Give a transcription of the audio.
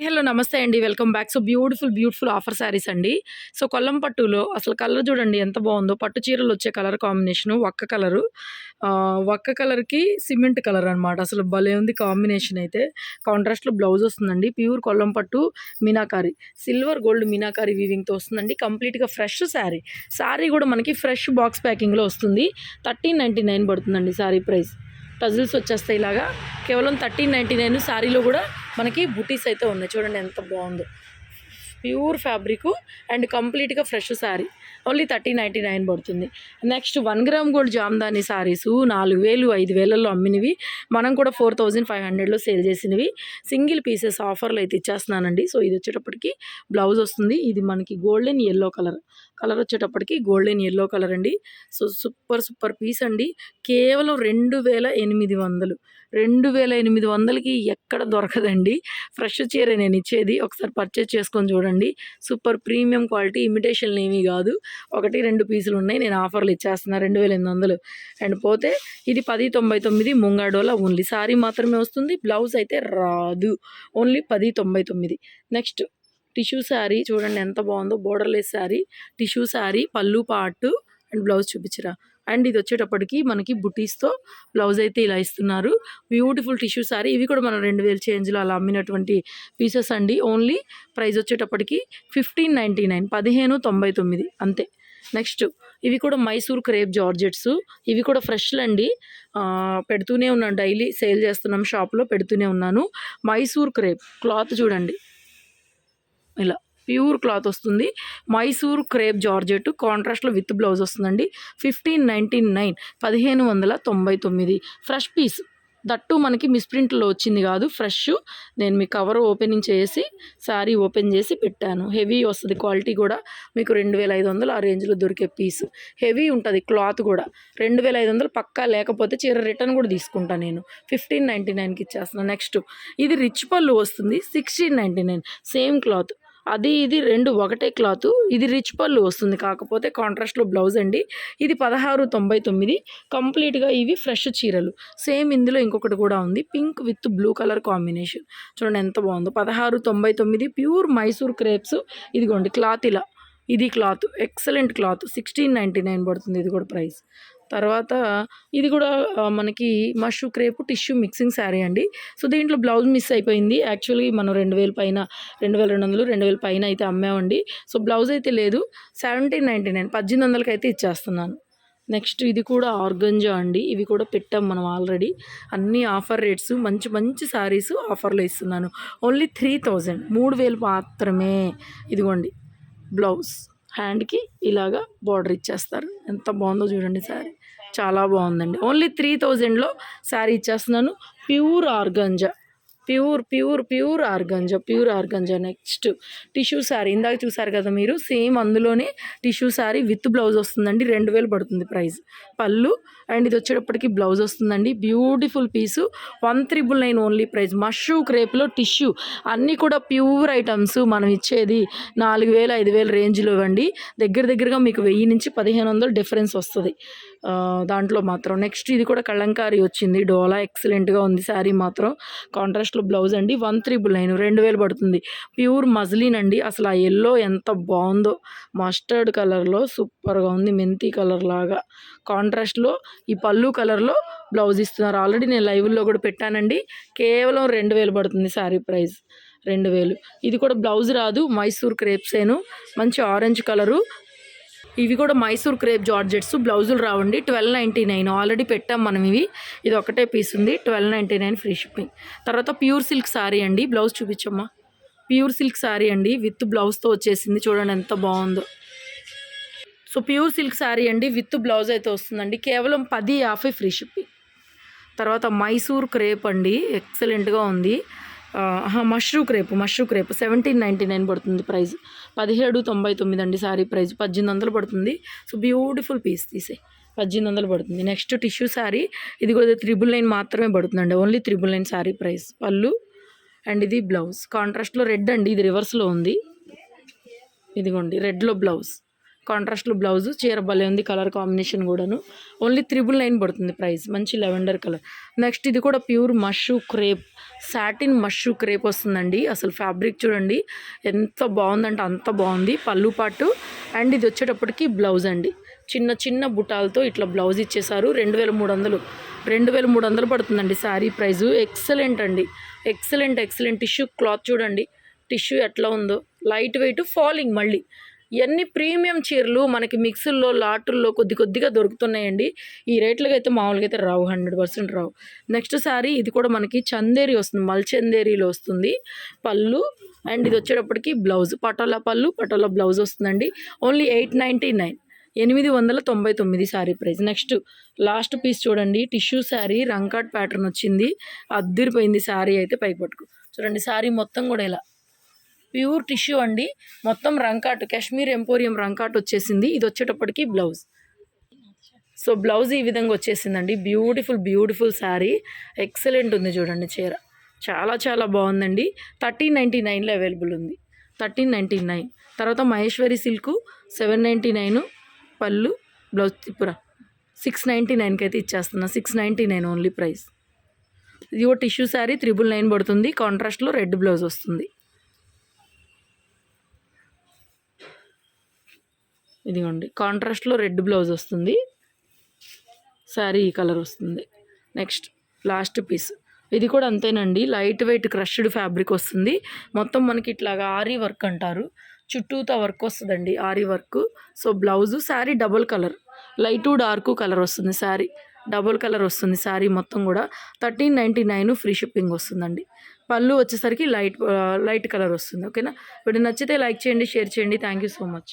Hello నమస్తే అండి. Welcome back. So beautiful beautiful offer saris అండి. సో కొల్లం పట్టులో అసలు కలర్ చూడండి ఎంత బాగుందో. పట్టు చీరలు వచ్చే కలర్ కాంబినేషన్ ఒక్క కలరు. ఒక్క కలర్కి సిమెంట్ కలర్ అనమాట అసలు భలే ఉంది కాంబినేషన్ అయితే. కాంట్రాస్ట్లో బ్లౌజ్ వస్తుందండి. ప్యూర్ కొల్లం పట్టు మీనాకారి. సిల్వర్ గోల్డ్ మీనాకారి వీవింగ్తో వస్తుందండి. కంప్లీట్గా ఫ్రెష్ శారీ. శారీ కూడా మనకి ఫ్రెష్ బాక్స్ ప్యాకింగ్లో వస్తుంది. థర్టీన్ నైంటీ నైన్ పడుతుందండి శారీ ప్రైస్. టజిల్స్ వచ్చేస్తాయి ఇలాగా. కేవలం థర్టీన్ నైంటీ నైన్ శారీలో కూడా మనకి బుటీస్ అయితే ఉన్నాయి. చూడండి ఎంత బాగుందో. ప్యూర్ ఫ్యాబ్రిక్ అండ్ కంప్లీట్గా fresh sari. Only thirty ninety nine పడుతుంది. Next one gram gold Jamdani saris నాలుగు వేలు ఐదు వేలలో అమ్మినవి. మనం కూడా ఫోర్ థౌజండ్ ఫైవ్ హండ్రెడ్లో సేల్ చేసినవి. సింగిల్ పీసెస్ ఆఫర్లు అయితే ఇచ్చేస్తున్నానండి. సో ఇది వచ్చేటప్పటికి బ్లౌజ్ వస్తుంది. ఇది మనకి గోల్డెన్ ఎల్లో కలర్ కలర్ వచ్చేటప్పటికి గోల్డెన్ ఎల్లో కలర్ అండి. సో సూపర్ సూపర్ పీస్ అండి. కేవలం రెండు వేల ఎనిమిది వందలు. రెండు వేల ఎనిమిది వందలకి ఎక్కడ దొరకదండి. ఫ్రెష్ చీర నేను ఇచ్చేది. ఒకసారి పర్చేజ్ చేసుకొని చూడండి. సూపర్ ప్రీమియం క్వాలిటీ ఇమిటేషన్ ఏమీ కాదు. ఒకటి రెండు పీసులు ఉన్నాయి. నేను ఆఫర్లు ఇచ్చేస్తున్నా రెండు వేల ఎనిమిది వందలు. అండ్ పోతే ఇది పది తొంభై తొమ్మిది ముంగాడోలా ఓన్లీ. సారీ మాత్రమే వస్తుంది. బ్లౌజ్ అయితే రాదు. ఓన్లీ పది తొంభై తొమ్మిది. నెక్స్ట్ టిష్యూ శారీ చూడండి ఎంత బాగుందో బోర్డర్లెస్ శారీ టిష్యూ శారీ పళ్ళు పాటు అండ్ బ్లౌజ్ చూపించరా. అండ్ ఇది వచ్చేటప్పటికి మనకి బుటీస్తో బ్లౌజ్ అయితే ఇలా ఇస్తున్నారు. Beautiful tissue sari. ఇవి కూడా మనం రెండు వేల చేంజ్లో అలా అమ్మినటువంటి పీసెస్ అండి. ఓన్లీ ప్రైస్ వచ్చేటప్పటికి ఫిఫ్టీన్ నైంటీ నైన్ పదిహేను తొంభై తొమ్మిది అంతే. నెక్స్ట్ ఇవి కూడా మైసూర్ క్రేప్ జార్జెట్స్. ఇవి కూడా ఫ్రెష్ అండి. పెడుతూనే ఉన్నాను. డైలీ సేల్ చేస్తున్నాం షాప్లో పెడుతూనే ఉన్నాను. మైసూర్ క్రేప్ క్లాత్ చూడండి. ఇలా ప్యూర్ క్లాత్ వస్తుంది. మైసూర్ క్రేప్ జార్జెట్ కాంట్రాస్ట్లో విత్ బ్లౌజ్ వస్తుందండి. ఫిఫ్టీన్ నైంటీ నైన్ పదిహేను వందల తొంభై తొమ్మిది. Fresh piece. దట్టు మనకి మిస్ప్రింట్లో వచ్చింది కాదు ఫ్రెష్. నేను మీ కవర్ ఓపెనింగ్ చేసి శారీ ఓపెన్ చేసి పెట్టాను. హెవీ వస్తుంది క్వాలిటీ కూడా. మీకు రెండు వేల ఐదు వందలు ఆ రేంజ్లో దొరికే పీస్. హెవీ ఉంటుంది క్లాత్ కూడా. రెండు వేల ఐదు వందలు పక్కా లేకపోతే చీర రిటర్న్ కూడా తీసుకుంటాను నేను. ఫిఫ్టీన్ నైంటీ నైన్కి ఇచ్చేస్తున్నాను నెక్స్ట్ ఇది రిచ్ పళ్ళు వస్తుంది sixteen ninety nine. Same cloth. అది ఇది రెండు ఒకటే క్లాత్. ఇది రిచ్ పళ్ళు వస్తుంది. కాకపోతే కాంట్రాస్ట్లో బ్లౌజ్ అండి. ఇది పదహారు తొంభై తొమ్మిది. కంప్లీట్గా ఇవి ఫ్రెష్ చీరలు. సేమ్ ఇందులో ఇంకొకటి కూడా ఉంది. Pink with blue colour combination. చూడండి ఎంత బాగుందో. పదహారు తొంభై తొమ్మిది ప్యూర్ మైసూర్ క్రేప్స్. ఇదిగోండి క్లాత్ ఇలా. ఇది cloth. Excellent cloth. Sixteen ninety nine పడుతుంది. ఇది కూడా ప్రైస్. తర్వాత ఇది కూడా మనకి mashru crepe tissue mixing sari అండి. సో దీంట్లో బ్లౌజ్ మిస్ అయిపోయింది. యాక్చువల్లీ మనం రెండు వేల పైన రెండు వేల రెండు వందలు రెండు వేల పైన అయితే అమ్మామండి. సో బ్లౌజ్ అయితే లేదు. సెవెంటీన్ నైంటీ నైన్ పద్దెనిమిది వందలకి అయితే ఇచ్చేస్తున్నాను. నెక్స్ట్ ఇది కూడా ఆర్గంజా అండి. ఇవి కూడా పెట్టాం మనం ఆల్రెడీ. అన్ని ఆఫర్ రేట్స్ మంచి మంచి శారీస్ ఆఫర్లో ఇస్తున్నాను. Only three thousand. మూడు వేలు మాత్రమే ఇదిగోండి బ్లౌజ్. హ్యాండ్కి ఇలాగా బార్డర్ ఇచ్చేస్తారు. ఎంత బాగుందో చూడండి శారీ చాలా బాగుందండి. ఓన్లీ త్రీ థౌజండ్లో శారీ ఇచ్చేస్తున్నాను. Pure organza. Pure pure pure organza. Pure organza next tissue sari ఇందాక చూసారు కదా మీరు? సేమ్ అందులోనే టిష్యూ శారీ విత్ బ్లౌజ్ వస్తుందండి. రెండు వేలు పడుతుంది ప్రైస్. పళ్ళు అండ్ ఇది వచ్చేటప్పటికి బ్లౌజ్ వస్తుందండి. Beautiful piece one triple nine only price mashru క్రేప్లో tissue అన్నీ కూడా ప్యూర్ ఐటమ్స్ మనం ఇచ్చేది నాలుగు వేల ఐదు వేలు రేంజ్లో ఇవ్వండి. దగ్గర దగ్గరగా మీకు వెయ్యి నుంచి పదిహేను వందలు డిఫరెన్స్ వస్తుంది. దాంట్లో మాత్రం. నెక్స్ట్ ఇది కూడా కళంకారీ వచ్చింది. డోలా ఎక్సలెంట్గా ఉంది శారీ మాత్రం. కాంట్రాస్ట్లో బ్లౌజ్ అండి. వన్ త్రిబుల్ నైన్ రెండు వేలు పడుతుంది. ప్యూర్ మజ్లిన్ అండి. అసలు ఆ ఎల్లో ఎంత బాగుందో. మస్టర్డ్ కలర్లో సూపర్గా ఉంది. మెంతి కలర్ లాగా. కాంట్రాస్ట్లో ఈ పళ్ళు కలర్లో బ్లౌజ్ ఇస్తున్నారు. ఆల్రెడీ నేను లైవ్లో కూడా పెట్టానండి. కేవలం రెండు వేలు పడుతుంది శారీ ప్రైస్. రెండు వేలు. ఇది కూడా బ్లౌజ్ రాదు. మైసూర్ క్రేప్సేను మంచి ఆరెంజ్ కలరు. ఇవి కూడా మైసూర్ క్రేప్ జార్జెట్స్. బ్లౌజులు రావండి. Twelve ninety nine. ఆల్రెడీ పెట్టాం మనం ఇవి. ఇది ఒకటే పీస్ ఉంది. Twelve ninety nine free shipping. తర్వాత ప్యూర్ సిల్క్ శారీ అండి. బ్లౌజ్ చూపించమ్మా. ప్యూర్ సిల్క్ శారీ అండి. విత్ బ్లౌజ్తో వచ్చేసింది. చూడండి ఎంత బాగుందో. సో ప్యూర్ సిల్క్ శారీ అండి విత్ బ్లౌజ్ అయితే వస్తుందండి. కేవలం పది యాభై ఫ్రీ షిప్పింగ్. తర్వాత మైసూర్ క్రేప్ అండి ఎక్సలెంట్గా ఉంది. Mashru crepe mashru crepe seventeen ninety nine పడుతుంది ప్రైస్. పదిహేడు తొంభై తొమ్మిది అండి శారీ ప్రైస్. పద్దెనిమిది వందలు పడుతుంది. సో బ్యూటిఫుల్ పీస్ తీసే. పద్దెనిమిది వందలు పడుతుంది. నెక్స్ట్ టిష్యూ శారీ ఇది కూడా త్రిబుల్ నైన్ మాత్రమే పడుతుందండి. Only triple nine sari price. పళ్ళు అండ్ ఇది బ్లౌజ్. కాంట్రాస్ట్లో రెడ్ అండి ఇది రివర్స్లో ఉంది. ఇదిగోండి రెడ్లో బ్లౌజ్. కాంట్రాస్ట్లో బ్లౌజ్ చీర భలే ఉంది కలర్ కాంబినేషన్ కూడాను. ఓన్లీ త్రిబుల్ నైన్ పడుతుంది ప్రైస్. మంచి లెవెండర్ కలర్. నెక్స్ట్ ఇది కూడా pure mashru crepe satin mashru crepe వస్తుందండి. అసలు ఫ్యాబ్రిక్ చూడండి ఎంత బాగుందంటే అంత బాగుంది. పళ్ళు పాటు. అండ్ ఇది వచ్చేటప్పటికి బ్లౌజ్ అండి. చిన్న చిన్న బుటాలతో ఇట్లా బ్లౌజ్ ఇచ్చేసారు రెండు వేల మూడు వందలు. రెండు వేల మూడు వందలు పడుతుందండి శారీ ప్రైజు. ఎక్సలెంట్ అండి. ఎక్సలెంట్ ఎక్సలెంట్ టిష్యూ క్లాత్ చూడండి. టిష్యూ ఎట్లా ఉందో. లైట్ వెయిట్ ఫాలింగ్ మళ్ళీ. ఇవన్నీ ప్రీమియం చీరలు మనకి మిక్సుల్లో లాటుల్లో కొద్ది కొద్దిగా దొరుకుతున్నాయండి. ఈ రేట్లకి అయితే మామూలుగా అయితే రావు హండ్రెడ్ పర్సెంట్ రావు. నెక్స్ట్ సారీ ఇది కూడా మనకి చందేరి వస్తుంది మల్చందేరిలో వస్తుంది. పళ్ళు అండ్ ఇది వచ్చేటప్పటికి బ్లౌజ్ పటోలా పళ్ళు పటోలా బ్లౌజ్ వస్తుందండి. ఓన్లీ ఎయిట్ నైంటీ నైన్ ఎనిమిది వందల తొంభై తొమ్మిది sari price. Next last piece చూడండి టిష్యూ శారీ రంకాట్ ప్యాటర్న్ వచ్చింది. అద్దరిపోయింది శారీ అయితే పై పట్టుకు చూడండి శారీ మొత్తం కూడా ఇలా. ప్యూర్ టిష్యూ అండి. మొత్తం రంకాట్ కాశ్మీర్ ఎంపోరియం రంకాట్ వచ్చేసింది. ఇది వచ్చేటప్పటికి బ్లౌజ్. సో బ్లౌజ్ ఈ విధంగా వచ్చేసిందండి. Beautiful beautiful sari. ఎక్సలెంట్ ఉంది చూడండి చీర. చాలా చాలా బాగుందండి. థర్టీన్ నైంటీ నైన్లో అవైలబుల్ ఉంది. Thirteen ninety nine. తర్వాత Maheshwari silk seven ninety nine పళ్ళు బ్లౌజ్ త్రిపుర. సిక్స్ నైంటీ నైన్కి అయితే ఇచ్చేస్తున్నా. Six ninety nine only price ఇది ఒక టిష్యూ శారీ త్రిబుల్ నైన్ పడుతుంది. కాంట్రాస్ట్లో రెడ్ బ్లౌజ్ వస్తుంది. ఇదిగోండి కాంట్రాస్ట్లో రెడ్ బ్లౌజ్ వస్తుంది. శారీ ఈ కలర్ వస్తుంది. Next last piece. ఇది కూడా అంతేనండి లైట్ వెయిట్ క్రష్డ్ ఫ్యాబ్రిక్ వస్తుంది. మొత్తం మనకి ఇట్లాగా ఆరీ వర్క్ అంటారు. చుట్టూతో వర్క్ వస్తుందండి aari work. So blouse sari double colour. Light dark colour వస్తుంది శారీ. డబుల్ కలర్ వస్తుంది శారీ మొత్తం కూడా. Thirteen ninety nine free shipping వస్తుందండి. పళ్ళు వచ్చేసరికి లైట్ లైట్ కలర్ వస్తుంది ఓకేనా? ఇప్పుడు నచ్చితే లైక్ చేయండి షేర్ చేయండి. Thank you so much.